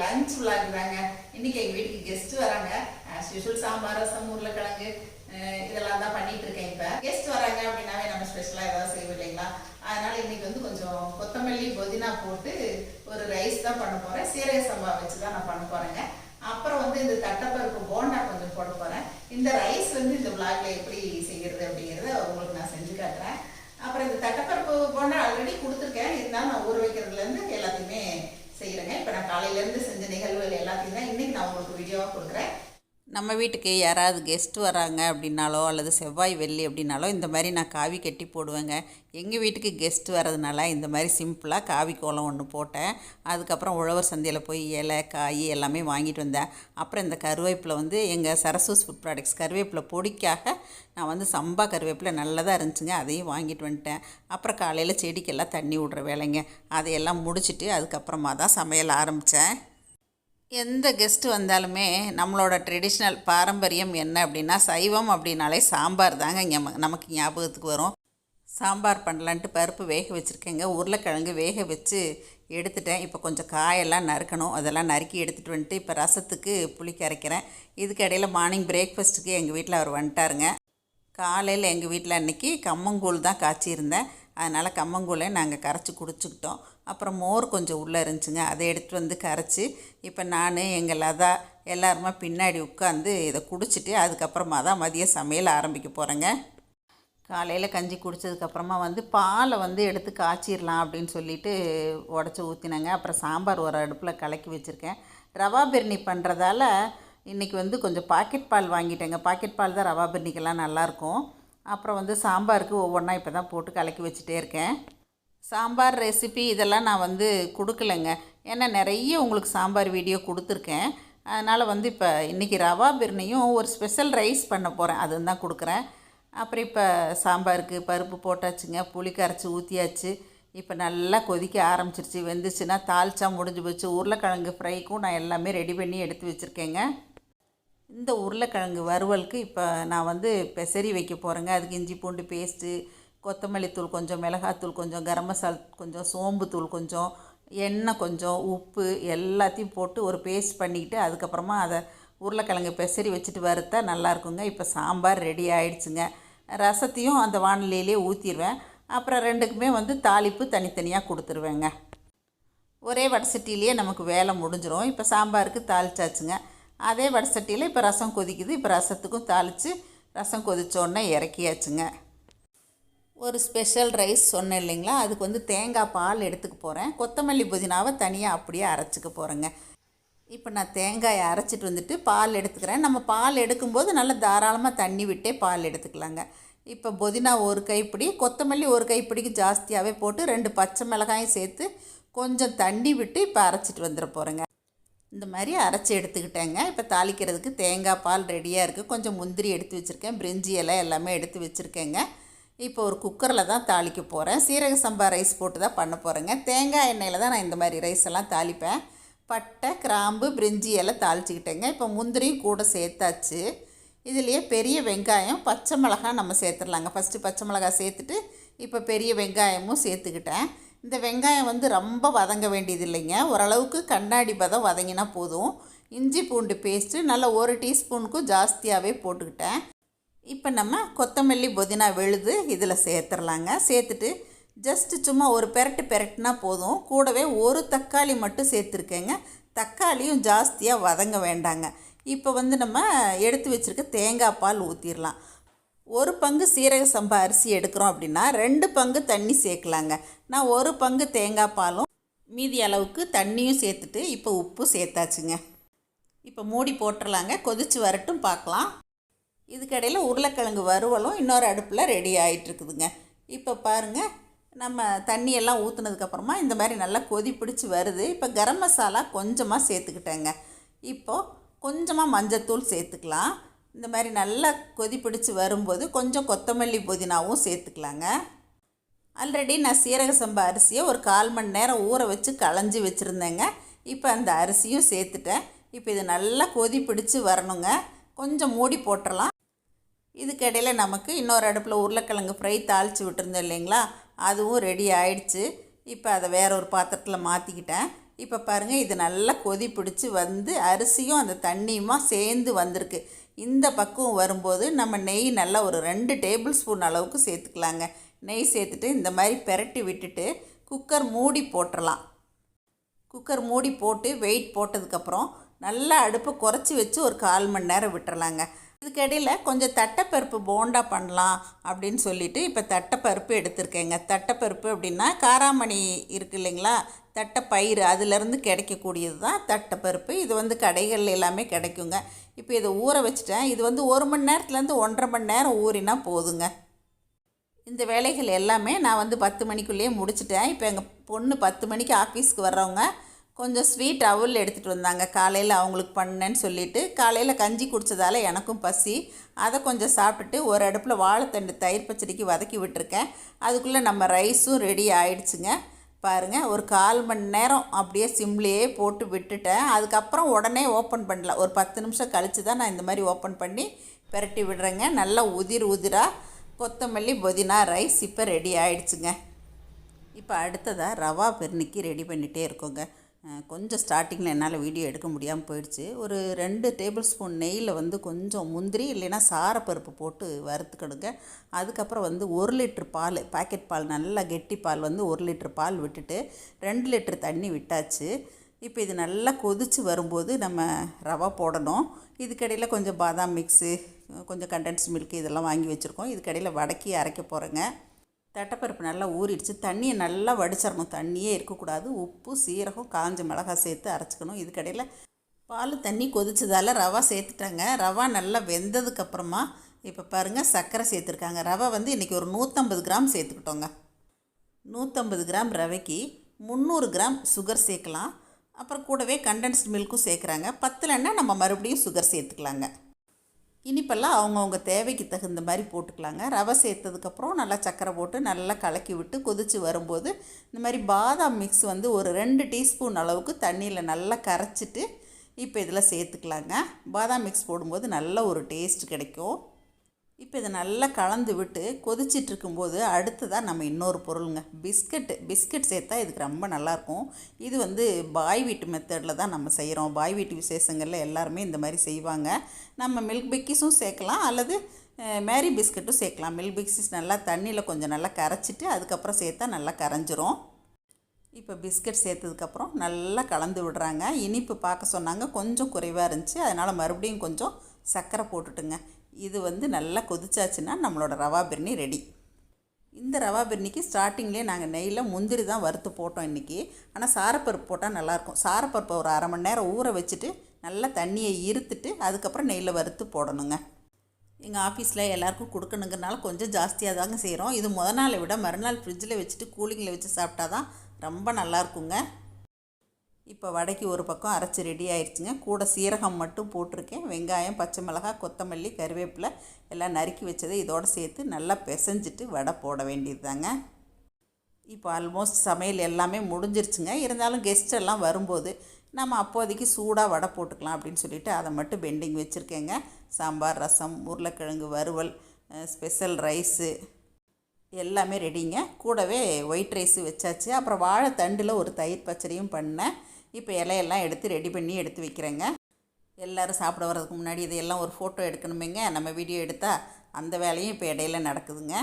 Lunch vlog தாங்க இன்னைக்கு எங்கள் வீட்டுக்கு கெஸ்ட் வராங்க. ஆஸ் யூஷுவல் சாம்பார் ரசம் உருளைக்கிழங்கு இதெல்லாம் தான் பண்ணிட்டு இருக்கேன் இப்போ. கெஸ்ட் வராங்க அப்படின்னாவே நம்ம ஸ்பெஷலாக ஏதாவது செய்வோம் இல்லைங்களா? அதனால இன்னைக்கு வந்து கொஞ்சம் கொத்தமல்லி புதினா போட்டு ஒரு ரைஸ் தான் பண்ண போகிறேன் சீரக சம்பா வச்சு தான் நான் பண்ண போகிறேங்க அப்புறம் வந்து இந்த தட்டைப்பருப்பு போண்டா கொஞ்சம் போட போகிறேன் இந்த ரைஸ் வந்து இந்த விளாக்ல எப்படி செய்யறது அப்படிங்கிறத உங்களுக்கு நான் செஞ்சு காட்டுறேன் அப்புறம் இந்த தட்டைப்பருப்பு போண்டா ஆல்ரெடி கொடுத்துருக்கேன் இருந்தாலும் நான் ஊற வைக்கிறதுலேருந்து எல்லாத்தையுமே செய்கிறேங்க இப்போ நான் காலையிலேருந்து செஞ்ச நிகழ்வுகள் எல்லாத்தையும் தான் இன்றைக்கி நான் உங்களுக்கு வீடியோவாக கொடுக்குறேன். நம்ம வீட்டுக்கு யாராவது கெஸ்ட் வராங்க அப்படின்னாலோ அல்லது செவ்வாய் வெள்ளி அப்படின்னாலோ இந்த மாதிரி நான் காவி கட்டி போடுவேங்க. எங்கள் வீட்டுக்கு கெஸ்ட் வர்றதுனால இந்த மாதிரி சிம்பிளாக காவி கோலம் ஒன்று போட்டேன். அதுக்கப்புறம் உழவர் சந்தையில் போய் இலை காய் எல்லாமே வாங்கிட்டு வந்தேன். அப்புறம் இந்த கருவேப்பில் வந்து எங்கள் சரசூஸ் ஃபுட் ப்ராடக்ட்ஸ் கருவேப்பிலை பொடிக்காக நான் வந்து சம்பா கருவேப்பிலை நல்லதாக இருந்துச்சுங்க அதையும் வாங்கிட்டு வந்துட்டேன். அப்புறம் காலையில் செடிக்கெல்லாம் தண்ணி விடுற வேலைங்க. அதையெல்லாம் முடிச்சுட்டு அதுக்கப்புறமா தான் சமையல் ஆரம்பித்தேன் எந்த கெஸ்ட்டு வந்தாலுமே நம்மளோட ட்ரெடிஷ்னல் பாரம்பரியம் என்ன அப்படின்னா சைவம் அப்படின்னாலே சாம்பார் தாங்க இங்கே நமக்கு ஞாபகத்துக்கு வரும். சாம்பார் பண்ணலான்ட்டு பருப்பு வேக வச்சுருக்கேங்க. உருளைக்கிழங்கு வேக வச்சு எடுத்துட்டேன். இப்போ கொஞ்சம் காயெல்லாம் நறுக்கணும். அதெல்லாம் நறுக்கி எடுத்துகிட்டு வந்துட்டு இப்போ ரசத்துக்கு புளி கரைக்கிறேன். இதுக்கு இடையில் மார்னிங் பிரேக்ஃபாஸ்ட்டுக்கு எங்கள் வீட்டில் அவர் வந்துட்டாருங்க. காலையில் எங்கள் வீட்டில் அன்றைக்கி கம்மங்கூழ் தான் காய்ச்சியிருந்தேன். அதனால் கம்மங்கூழை நாங்கள் கரைச்சி குடிச்சுக்கிட்டோம். அப்புறம் மோர் கொஞ்சம் உள்ளே இருந்துச்சுங்க. அதை எடுத்துகிட்டு வந்து கரைச்சி இப்போ நான் எங்கள் லதா எல்லாருமே பின்னாடி உட்காந்து இதை குடிச்சிட்டு அதுக்கப்புறமா தான் மதிய சமையல் ஆரம்பிக்க போகிறேங்க காலையில் கஞ்சி குடித்ததுக்கப்புறமா வந்து பாலை வந்து எடுத்து காய்ச்சிடலாம் அப்படின்னு சொல்லிட்டு உடச்சி ஊற்றினேங்க அப்புறம் சாம்பார் ஒரு அடுப்பில் கலக்கி வச்சுருக்கேன். ரவா பிரிணி பண்ணுறதால இன்றைக்கி வந்து கொஞ்சம் பாக்கெட் பால் வாங்கிட்டேங்க. பாக்கெட் பால் தான் ரவா பிரிணிக்கெல்லாம் நல்லாயிருக்கும் அப்புறம் வந்து சாம்பாருக்கு ஒவ்வொன்றா இப்போ தான் போட்டு கலக்கி வச்சுட்டே இருக்கேன். சாம்பார் ரெசிபி இதெல்லாம் நான் வந்து கொடுக்கலைங்க. ஏன்னா நிறைய உங்களுக்கு சாம்பார் வீடியோ கொடுத்துருக்கேன். அதனால் வந்து இப்போ இன்றைக்கி ரவா பிரியாணியும் ஒரு ஸ்பெஷல் ரைஸ் பண்ண போகிறேன் அதுவும் தான் கொடுக்குறேன். அப்புறம் இப்போ சாம்பாருக்கு பருப்பு போட்டாச்சுங்க. புளி கரைச்சி ஊற்றியாச்சு இப்போ நல்லா கொதிக்க ஆரம்பிச்சிருச்சு. வெந்துச்சுன்னா தாளிச்சா முடிஞ்சு போச்சு. உருளைக்கிழங்கு ஃப்ரைக்கும் நான் எல்லாமே ரெடி பண்ணி எடுத்து வச்சுருக்கேங்க. இந்த உருளைக்கிழங்கு வறுவலுக்கு இப்போ நான் வந்து பெசரி வைக்க போகிறேங்க அதுக்கு இஞ்சி பூண்டு பேஸ்ட்டு கொத்தமல்லி தூள் கொஞ்சம் மிளகாத்தூள் கொஞ்சம் கரம் மசால் கொஞ்சம் சோம்பு தூள் கொஞ்சம் எண்ணெய் கொஞ்சம் உப்பு எல்லாத்தையும் போட்டு ஒரு பேஸ்ட் பண்ணிக்கிட்டு அதுக்கப்புறமா அதை உருளைக்கிழங்கு பெசரி வச்சுட்டு வறுத்தா நல்லாயிருக்குங்க. இப்போ சாம்பார் ரெடி ஆயிடுச்சுங்க. ரசத்தையும் அந்த வானிலையிலே ஊற்றிடுவேன் அப்புறம் ரெண்டுக்குமே வந்து தாளிப்பு தனித்தனியாக கொடுத்துருவேங்க. ஒரே வடசட்டிலேயே நமக்கு வேலை முடிஞ்சிடும் இப்போ சாம்பாருக்கு தாளிச்சாச்சுங்க. அதே வடசட்டியில் இப்போ ரசம் கொதிக்குது. இப்போ ரசத்துக்கும் தாளித்து ரசம் கொதித்தோடனே இறக்கியாச்சுங்க. ஒரு ஸ்பெஷல் ரைஸ் சொன்னேன் இல்லைங்களா? அதுக்கு வந்து தேங்காய் பால் எடுத்துக்க போகிறேன் கொத்தமல்லி புதினாவை தனியாக அப்படியே அரைச்சிக்க போகிறேங்க இப்போ நான் தேங்காயை அரைச்சிட்டு வந்துட்டு பால் எடுத்துக்கிறேன். நம்ம பால் எடுக்கும்போது நல்லா தாராளமாக தண்ணி விட்டே பால் எடுத்துக்கலாங்க. இப்போ புதினா ஒரு கைப்பிடி கொத்தமல்லி ஒரு கைப்பிடிக்கு ஜாஸ்தியாகவே போட்டு ரெண்டு பச்சை மிளகாயும் சேர்த்து கொஞ்சம் தண்ணி விட்டு இப்போ அரைச்சிட்டு வந்துட போகிறேங்க இந்த மாதிரி அரைச்சி எடுத்துக்கிட்டேங்க. இப்போ தாளிக்கிறதுக்கு தேங்காய் பால் ரெடியாக இருக்குது கொஞ்சம் முந்திரி எடுத்து வச்சுருக்கேன். பிரிஞ்சி இலை எல்லாமே எடுத்து வச்சுருக்கேங்க. இப்போ ஒரு குக்கரில் தான் தாளிக்க போகிறேன் சீரக சம்பா ரைஸ் போட்டு தான் பண்ண போகிறேங்க தேங்காய் எண்ணெயில் தான் நான் இந்த மாதிரி ரைஸ் எல்லாம் தாளிப்பேன். பட்டை கிராம்பு பிரிஞ்சி எல்லாம் தாளிச்சிக்கிட்டேங்க. இப்போ முந்திரியும் கூட சேர்த்தாச்சு. இதுலேயே பெரிய வெங்காயம் பச்சை மிளகாய் நம்ம சேர்த்துடலாங்க. ஃபஸ்ட்டு பச்சை மிளகாய் சேர்த்துட்டு இப்போ பெரிய வெங்காயமும் சேர்த்துக்கிட்டேன். இந்த வெங்காயம் வந்து ரொம்ப வதங்க வேண்டியது இல்லைங்க ஓரளவுக்கு கண்ணாடி பதம் வதங்கினா போதும். இஞ்சி பூண்டு பேஸ்ட்டு நல்லா ஒரு டீஸ்பூனுக்கும் ஜாஸ்தியாகவே போட்டுக்கிட்டேன். இப்போ நம்ம கொத்தமல்லி புதினா விழுது இதில் சேர்த்துடலாங்க சேர்த்துட்டு ஜஸ்ட்டு சும்மா ஒரு பெரட்டு பெரட்டுனா போதும். கூடவே ஒரு தக்காளி மட்டும் சேர்த்துருக்கேங்க. தக்காளியும் ஜாஸ்தியாக வதங்க வேண்டாங்க. இப்போ வந்து நம்ம எடுத்து வச்சுருக்க தேங்காய் பால் ஊற்றிடலாம் ஒரு பங்கு சீரக சம்பா அரிசி எடுக்கிறோம் அப்படின்னா ரெண்டு பங்கு தண்ணி சேர்க்கலாங்க. நான் ஒரு பங்கு தேங்காய் பாலும் மீதி அளவுக்கு தண்ணியும் சேர்த்துட்டு இப்போ உப்பு சேர்த்தாச்சுங்க. இப்போ மூடி போட்டுடலாங்க கொதித்து வரட்டும் பார்க்கலாம். இதுக்கடையில் உருளைக்கிழங்கு வறுவலும் இன்னொரு அடுப்பில் ரெடி ஆகிட்டுருக்குதுங்க இப்போ பாருங்கள் நம்ம தண்ணியெல்லாம் ஊற்றுனதுக்கப்புறமா இந்த மாதிரி நல்லா கொதி பிடிச்சி வருது. இப்போ கரம் மசாலா கொஞ்சமாக சேர்த்துக்கிட்டேங்க. இப்போது கொஞ்சமாக மஞ்சத்தூள் சேர்த்துக்கலாம். இந்த மாதிரி நல்லா கொதி பிடிச்சி வரும்போது கொஞ்சம் கொத்தமல்லி புதினாவும் சேர்த்துக்கலாங்க. ஆல்ரெடி நான் சீரக சம்பா அரிசியை ஒரு கால் மணி நேரம் ஊற வச்சு களைஞ்சி வச்சுருந்தேங்க. இப்போ அந்த அரிசியும் சேர்த்துட்டேன். இப்போ இது நல்லா கொதி பிடிச்சி வரணுங்க. கொஞ்சம் மூடி போட்டுடலாம் இதுக்கிடையில் நமக்கு இன்னொரு அடுப்பில் உருளைக்கிழங்கு ஃப்ரை தாளித்து விட்டுருந்தோம் இல்லைங்களா? அதுவும் ரெடி ஆயிடுச்சு. இப்போ அதை வேற ஒரு பாத்திரத்தில் மாற்றிக்கிட்டேன் இப்போ பாருங்கள் இது நல்லா கொதி பிடிச்சி வந்து அரிசியும் அந்த தண்ணியுமா சேர்ந்து வந்திருக்கு. இந்த பக்குவம் வரும்போது நம்ம நெய் நல்லா ஒரு ரெண்டு டேபிள் ஸ்பூன் அளவுக்கு சேர்த்துக்கலாங்க. நெய் சேர்த்துட்டு இந்த மாதிரி பெரட்டி விட்டுட்டு குக்கர் மூடி போட்டுடலாம் குக்கர் மூடி போட்டு வெயிட் போட்டதுக்கப்புறம் நல்லா அடுப்பை குறைச்சி வச்சு ஒரு கால் மணி நேரம் விட்டுறலாங்க. இதுக்கிடையில் கொஞ்சம் தட்டைப்பருப்பு போண்டா பண்ணலாம் அப்படின்னு சொல்லிட்டு இப்போ தட்டைப்பருப்பு எடுத்திருக்கேங்க. தட்டைப்பருப்பு அப்படின்னா காராமணி இருக்கு இல்லைங்களா? தட்டைப்பயிறு அதுலேருந்து கிடைக்கக்கூடியது தான் தட்டைப்பருப்பு. இது வந்து கடைகளில் எல்லாமே கிடைக்குங்க. இப்போ இதை ஊற வச்சுட்டேன். இது வந்து ஒரு மணி நேரத்துலேருந்து ஒன்றரை மணி நேரம் ஊறினா போதுங்க. இந்த வேலைகள் எல்லாமே நான் வந்து பத்து மணிக்குள்ளேயே முடிச்சிட்டேன். இப்போ எங்கள் பொண்ணு பத்து மணிக்கு ஆஃபீஸ்க்கு வர்றவங்க கொஞ்சம் ஸ்வீட் அவல் எடுத்துகிட்டு வந்தாங்க. காலையில் அவங்களுக்கு பண்ணேன்னு சொல்லிட்டு காலையில் கஞ்சி குடித்ததால் எனக்கும் பசி. அதை கொஞ்சம் சாப்பிட்டுட்டு ஒரு அடுப்பில் வாழைத்தண்டு தயிர் பச்சடிக்கு வதக்கி விட்டுருக்கேன். அதுக்குள்ளே நம்ம ரைஸும் ரெடி ஆயிடுச்சுங்க. பாருங்கள் ஒரு கால் மணி நேரம் அப்படியே சிம்லேயே போட்டு விட்டுட்டேன். அதுக்கப்புறம் உடனே ஓப்பன் பண்ணல. ஒரு பத்து நிமிஷம் கழித்து தான் நான் இந்த மாதிரி ஓப்பன் பண்ணி பெரட்டி விடுறேங்க. நல்லா உதிர் உதிராக கொத்தமல்லி புதினா ரைஸ் இப்போ ரெடி ஆயிடுச்சுங்க. இப்போ அடுத்ததாக ரவா பெருனிக்கு ரெடி பண்ணிகிட்டே இருக்கோங்க. கொஞ்சம் ஸ்டார்டிங்கில் என்னால் வீடியோ எடுக்க முடியாமல் போயிடுச்சு. ஒரு ரெண்டு டேபிள் ஸ்பூன் நெய்யில் வந்து கொஞ்சம் முந்திரி இல்லைன்னா சாரப்பருப்பு போட்டு வறுத்துக்கிடுங்க. அதுக்கப்புறம் வந்து ஒரு லிட்ரு பால் பாக்கெட் பால் நல்லா கெட்டி பால் வந்து ஒரு லிட்ரு பால் விட்டுட்டு ரெண்டு லிட்ரு தண்ணி விட்டாச்சு. இப்போ இது நல்லா கொதித்து வரும்போது நம்ம ரவா போடணும். இதுக்கடையில் கொஞ்சம் பாதாம் மிக்ஸு கொஞ்சம் கண்டென்ஸ் மில்க் இதெல்லாம் வாங்கி வச்சுருக்கோம். இதுக்கடையில் வடக்கி அரைக்க போகிறேங்க தட்டைப்பருப்பு நல்லா ஊறிடுச்சு. தண்ணியை நல்லா வடிச்சிடணும் தண்ணியே இருக்கக்கூடாது. உப்பு சீரகம் காஞ்ச மிளகாய் சேர்த்து அரைச்சிக்கணும். இதுக்கடையில் பால் தண்ணி கொதிச்சதால் ரவா சேர்த்துட்டாங்க. ரவா நல்லா வெந்ததுக்கப்புறமா இப்போ பாருங்கள் சர்க்கரை சேர்த்துருக்காங்க. ரவை வந்து இன்றைக்கி ஒரு நூற்றம்பது கிராம் சேர்த்துக்கிட்டோங்க. நூற்றம்பது கிராம் ரவைக்கு முந்நூறு கிராம் சுகர் சேர்க்கலாம். அப்புறம் கூடவே கண்டென்ஸ்ட் மில்க்கும் சேர்க்குறாங்க. பத்தலைன்னா நம்ம மறுபடியும் சுகர் சேர்த்துக்கலாங்க. இனிப்பெல்லாம் அவங்கவுங்க தேவைக்கு தகுந்த மாதிரி போட்டுக்கலாங்க. ரவை சேர்த்ததுக்கப்புறம் நல்லா சக்கரை போட்டு நல்லா கலக்கி விட்டு கொதித்து வரும்போது இந்த மாதிரி பாதாம் மிக்ஸ் வந்து ஒரு ரெண்டு டீஸ்பூன் அளவுக்கு தண்ணியில் நல்லா கரைச்சிட்டு இப்போ இதில் சேர்த்துக்கலாங்க. பாதாம் மிக்ஸ் போடும்போது நல்ல ஒரு டேஸ்ட் கிடைக்கும். இப்போ இதை நல்லா கலந்து விட்டு கொதிச்சிட்டு இருக்கும்போது அடுத்ததாக நம்ம இன்னொரு பொருளுங்க. பிஸ்கட்டு பிஸ்கட் சேர்த்தா இதுக்கு ரொம்ப நல்லாயிருக்கும். இது வந்து பாய் வீட்டு மெத்தடில் தான் நம்ம செய்கிறோம். பாய் வீட்டு விசேஷங்களில் எல்லாருமே இந்த மாதிரி செய்வாங்க. நம்ம மில்க் பிக்கிஸும் சேர்க்கலாம் அல்லது மேரி பிஸ்கட்டும் சேர்க்கலாம். மில்க் பிக்கிஸ் நல்லா தண்ணியில் கொஞ்சம் நல்லா கரைச்சிட்டு அதுக்கப்புறம் சேர்த்தா நல்லா கரைஞ்சிரும். இப்போ பிஸ்கட் சேர்த்ததுக்கப்புறம் நல்லா கலந்து விடுறாங்க. இனிப்பு பார்க்க சொன்னாங்க. கொஞ்சம் குறைவாக இருந்துச்சு. அதனால் மறுபடியும் கொஞ்சம் சர்க்கரை போட்டுட்டுங்க. இது வந்து நல்லா கொதிச்சாச்சுன்னா நம்மளோட ரவா பிரியாணி ரெடி. இந்த ரவா பிரியாணிக்கு ஸ்டார்டிங்லேயே நாங்கள் நெய்யில் முந்திரி தான் வறுத்து போட்டோம் இன்றைக்கி ஆனால் சாரப்பருப்பு போட்டால் நல்லாயிருக்கும். சாரப்பருப்பை ஒரு அரை மணி நேரம் ஊற வச்சுட்டு நல்லா தண்ணியை இருத்துட்டு அதுக்கப்புறம் நெய்யில் வறுத்து போடணுங்க. எங்கள் ஆஃபீஸில் எல்லாருக்கும் கொடுக்கணுங்கிறனால கொஞ்சம் ஜாஸ்தியாக தாங்க செய்கிறோம் இது முத நாளை விட மறுநாள் ஃப்ரிட்ஜில் வச்சுட்டு கூலிங்கில் வச்சு சாப்பிட்டா தான் ரொம்ப நல்லாயிருக்குங்க இப்போ வடைக்கு ஒரு பக்கம் அரைச்சி ரெடி ஆயிடுச்சுங்க கூட சீரகம் மட்டும் போட்டிருக்கேன். வெங்காயம் பச்சை மிளகாய் கொத்தமல்லி கருவேப்பிலை எல்லாம் நறுக்கி வச்சதை இதோடு சேர்த்து நல்லா பிசைஞ்சிட்டு வடை போட வேண்டியது தாங்க இப்போ ஆல்மோஸ்ட் சமையல் எல்லாமே முடிஞ்சிருச்சுங்க. இருந்தாலும் கெஸ்ட் எல்லாம் வரும்போது நம்ம அப்போதைக்கு சூடாக வடை போட்டுக்கலாம் அப்படின்னு சொல்லிட்டு அதை மட்டும் பெண்டிங் வச்சுருக்கேங்க. சாம்பார் ரசம் உருளைக்கிழங்கு வறுவல் ஸ்பெஷல் ரைஸு எல்லாமே ரெடிங்க கூடவே ஒயிட் ரைஸு வச்சாச்சு. அப்புறம் வாழைத்தண்டில் ஒரு தயிர் பச்சடியும் பண்ணேன். இப்போ இலையெல்லாம் எடுத்து ரெடி பண்ணி எடுத்து வைக்கிறேங்க. எல்லோரும் சாப்பிட வர்றதுக்கு முன்னாடி இதையெல்லாம் ஒரு ஃபோட்டோ எடுக்கணுமேங்க. நம்ம வீடியோ எடுத்தால் அந்த வேலையும் இப்போ இடையில நடக்குதுங்க.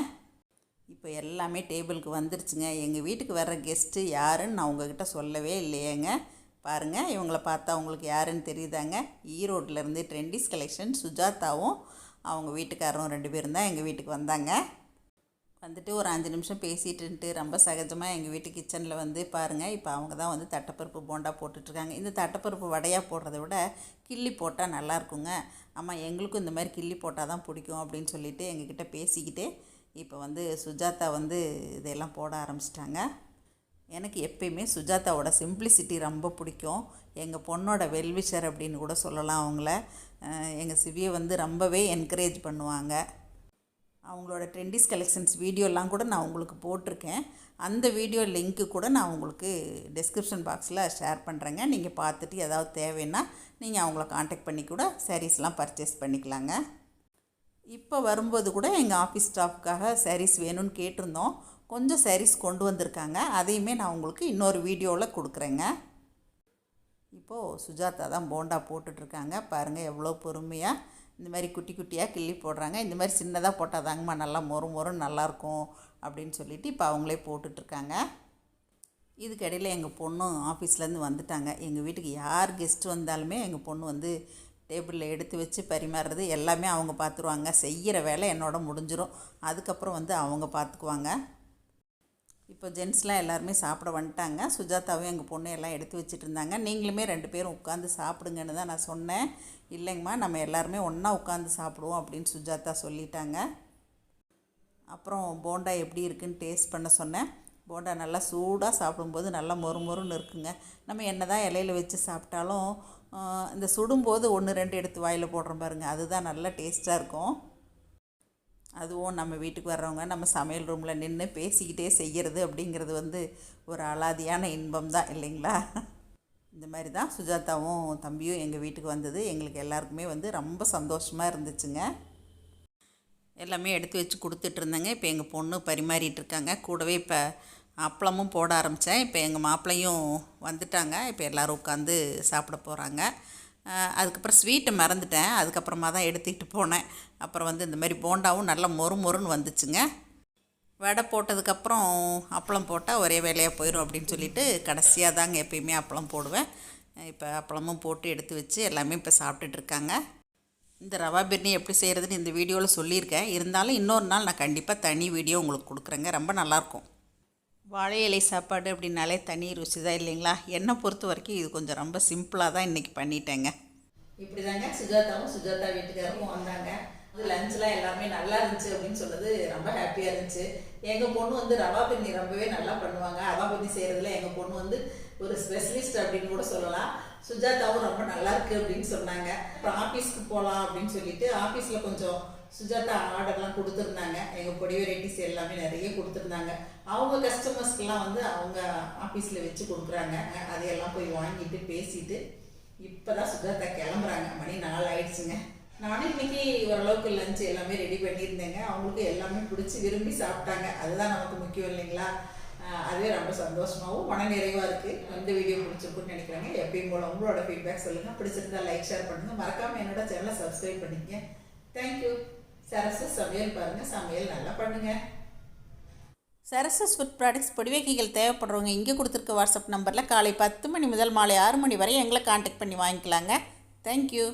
இப்போ எல்லாமே டேபிளுக்கு வந்துருச்சுங்க. எங்கள் வீட்டுக்கு வர்ற கெஸ்ட்டு யாருன்னு நான் உங்ககிட்ட சொல்லவே இல்லையேங்க. பாருங்கள் இவங்கள பார்த்தா உங்களுக்கு யாருன்னு தெரியுதாங்க? ஈரோட்டிலேருந்து ட்ரெண்டிஸ் கலெக்ஷன் சுஜாதாவும் அவங்க வீட்டுக்காரரும் ரெண்டு பேரும் தான் எங்கள் வீட்டுக்கு வந்தாங்க. வந்துட்டு ஒரு அஞ்சு நிமிஷம் பேசிட்டுன்ட்டு ரொம்ப சகஜமாக எங்கள் வீட்டு கிச்சனில் வந்து பாருங்கள் இப்போ அவங்க தான் வந்து தட்டைப்பருப்பு போண்டா போட்டுட்ருக்காங்க. இந்த தட்டைப்பருப்பு வடையாக போடுறத விட கிள்ளி போட்டால் நல்லாயிருக்குங்க ஆமாம் எங்களுக்கும் இந்த மாதிரி கிள்ளி போட்டால் தான் பிடிக்கும் அப்படின்னு சொல்லிட்டு எங்ககிட்ட பேசிக்கிட்டு இப்போ வந்து சுஜாதா வந்து இதெல்லாம் போட ஆரம்பிச்சிட்டாங்க. எனக்கு எப்பயுமே சுஜாதாவோட சிம்பிளிசிட்டி ரொம்ப பிடிக்கும். எங்கள் பொண்ணோட வெல்விஷர் அப்படின்னு கூட சொல்லலாம் அவங்கள. எங்கள் சிவியை வந்து ரொம்பவே என்கரேஜ் பண்ணுவாங்க. அவங்களோட ட்ரெண்டிஸ் கலெக்ஷன்ஸ் வீடியோலாம் கூட நான் உங்களுக்கு போட்டிருக்கேன். அந்த வீடியோ லிங்க்கு கூட நான் உங்களுக்கு டிஸ்கிரிப்ஷன் பாக்ஸில் ஷேர் பண்ணுறேங்க நீங்கள் பார்த்துட்டு ஏதாவது தேவைன்னா நீங்கள் அவங்கள காண்டாக்ட் பண்ணி கூட சாரீஸ்லாம் பர்ச்சேஸ் பண்ணிக்கலாங்க. இப்போ வரும்போது கூட எங்கள் ஆஃபீஸ் ஸ்டாஃப்க்காக சாரீஸ் வேணும்னு கேட்டிருந்தோம். கொஞ்சம் சாரீஸ் கொண்டு வந்திருக்காங்க. அதையுமே நான் உங்களுக்கு இன்னொரு வீடியோவில் கொடுக்குறேங்க. இப்போது சுஜாதா தான் போண்டா போட்டுட்ருக்காங்க பாருங்கள் எவ்வளோ பொறுமையாக இந்த மாதிரி குட்டி குட்டியாக கிள்ளி போடுறாங்க. இந்த மாதிரி சின்னதாக போட்டால் தாங்கம்மா நல்லா மொறு மொறும் நல்லாயிருக்கும் அப்படின்னு சொல்லிட்டு இப்போ அவங்களே போட்டுட்ருக்காங்க. இதுக்கடையில் எங்கள் பொண்ணும் ஆஃபீஸ்லேருந்து வந்துட்டாங்க. எங்கள் வீட்டுக்கு யார் கெஸ்ட் வந்தாலுமே எங்கள் பொண்ணு வந்து டேபிளில் எடுத்து வச்சு பரிமாறுறது எல்லாமே அவங்க பார்த்துருவாங்க செய்கிற வேலை என்னோட முடிஞ்சிடும் அதுக்கப்புறம் வந்து அவங்க பார்த்துக்குவாங்க இப்போ ஜென்ஸ்லாம் எல்லாருமே சாப்பிட வந்துட்டாங்க. சுஜாதாவும் எங்கள் பொண்ணு எல்லாம் எடுத்து வச்சுட்டு இருந்தாங்க நீங்களுமே ரெண்டு பேரும் உட்காந்து சாப்பிடுங்கன்னு தான் நான் சொன்னேன். இல்லைங்கம்மா நம்ம எல்லாருமே ஒன்றா உட்காந்து சாப்பிடுவோம் அப்படின்னு சுஜாதா சொல்லிட்டாங்க. அப்புறம் போண்டா எப்படி இருக்குன்னு டேஸ்ட் பண்ண சொன்னேன். போண்டா நல்லா சூடாக சாப்பிடும்போது நல்லா மொறு மொறுன்னு இருக்குங்க. நம்ம என்ன தான் இலையில வச்சு சாப்பிட்டாலும் இந்த சுடும்போது ஒன்று ரெண்டு எடுத்து வாயில் போடுறோம் பாருங்க. அதுதான் நல்லா டேஸ்ட்டாக இருக்கும். அதுவும் நம்ம வீட்டுக்கு வர்றவங்க நம்ம சமையல் ரூமில் நின்று பேசிக்கிட்டே செய்கிறது அப்படிங்கிறது வந்து ஒரு அலாதியான இன்பம் தான் இல்லைங்களா? இந்த மாதிரி தான் சுஜாதாவும் தம்பியும் எங்கள் வீட்டுக்கு வந்தது. எங்களுக்கு எல்லாருக்குமே வந்து ரொம்ப சந்தோஷமாக இருந்துச்சுங்க. எல்லாமே எடுத்து வச்சு கொடுத்துட்ருந்தேங்க இப்போ எங்கள் பொண்ணு பரிமாறிட்டு இருக்காங்க. கூடவே இப்போ அப்பளமும் போட ஆரம்பித்தேன் இப்போ எங்கள் மாப்பிள்ளையும் வந்துட்டாங்க. இப்போ எல்லோரும் உட்காந்து சாப்பிட போகிறாங்க அதுக்கப்புறம் ஸ்வீட்டை மறந்துட்டேன். அதுக்கப்புறமா தான் எடுத்துக்கிட்டு போனேன். அப்புறம் வந்து இந்த மாதிரி போண்டாவும் நல்லா மொறு மொறுன்னு வந்துச்சுங்க. வடை போட்டதுக்கப்புறம் அப்பளம் போட்டால் ஒரே வேலையாக போயிடும் அப்படின்னு சொல்லிட்டு கடைசியாக தாங்க எப்பயுமே அப்பளம் போடுவேன். இப்போ அப்பளமும் போட்டு எடுத்து வச்சு எல்லாமே இப்போ சாப்பிட்டுட்டு இருக்காங்க. இந்த ரவா பிரியாணி எப்படி செய்கிறதுன்னு இந்த வீடியோவில் சொல்லியிருக்கேன். இருந்தாலும் இன்னொரு நாள் நான் கண்டிப்பாக தனி வீடியோ உங்களுக்கு கொடுக்குறேங்க. ரொம்ப நல்லாயிருக்கும் வாழை இலை சாப்பாடு அப்படின்னாலே தனி ருசி தான் இல்லைங்களா? என்னை பொறுத்த வரைக்கும் இது கொஞ்சம் ரொம்ப சிம்பிளாக தான் இன்றைக்கி பண்ணிட்டேங்க. இப்படிதாங்க சுஜாதாவும் சுஜாதா வீட்டுக்காரரும் வந்தாங்க. அது லஞ்செலாம் எல்லாமே நல்லா இருந்துச்சு அப்படின்னு சொன்னது ரொம்ப ஹாப்பியாக இருந்துச்சு. எங்கள் பொண்ணு வந்து ரவா பண்ணி ரொம்பவே நல்லா பண்ணுவாங்க. ரவா பண்ணி செய்கிறதுல எங்கள் பொண்ணு வந்து ஒரு ஸ்பெஷலிஸ்ட் அப்படின்னு கூட சொல்லலாம். சுஜாதாவும் ரொம்ப நல்லா இருக்கு அப்படின்னு சொன்னாங்க. அப்புறம் ஆஃபீஸ்க்கு போகலாம் அப்படின்னு சொல்லிட்டு ஆஃபீஸில் கொஞ்சம் சுஜாதா ஆர்டர்லாம் கொடுத்துருந்தாங்க. எங்கள் பொடி வெரைட்டிஸ் எல்லாமே நிறைய கொடுத்துருந்தாங்க. அவங்க கஸ்டமர்ஸ்க்கெல்லாம் வந்து அவங்க ஆஃபீஸில் வச்சு கொடுக்குறாங்க. அதையெல்லாம் போய் வாங்கிட்டு பேசிட்டு இப்பதான் சுஜாதா கிளம்புறாங்க. மணி நாலு ஆயிடுச்சுங்க. நானும் இன்னைக்கு ஓரளவுக்கு லஞ்ச் எல்லாமே ரெடி பண்ணியிருந்தேங்க. அவங்களுக்கு எல்லாமே பிடிச்சி விரும்பி சாப்பிட்டாங்க. அதுதான் நமக்கு முக்கியம் இல்லைங்களா? அதுவே ரொம்ப சந்தோஷமாகவும் மன நிறைவாக இருக்குது இந்த வீடியோ பிடிச்சிருக்குன்னு நினைக்கிறாங்க. எப்பயும் போல உங்களோட ஃபீட்பேக் சொல்லுங்கள் பிடிச்சிருந்தா லைக் ஷேர் பண்ணுங்கள் மறக்காமல் என்னோட சேனலை சப்ஸ்கிரைப் பண்ணிக்கங்க. தேங்க்யூ சரசு சமையல் பாருங்கள் சமையல் நல்லா பண்ணுங்கள் சரசஸ் ஃபுட் ப்ராடக்ட்ஸ் பொடிவைக்கைகள் தேவைப்படுறவங்க இங்கே கொடுத்துருக்க வாட்ஸ்அப் நம்பரில் காலை பத்து மணி முதல் மாலை ஆறு மணி வரை எங்களை காண்டாக்ட் பண்ணி வாங்கிக்கலாங்க. தேங்க்யூ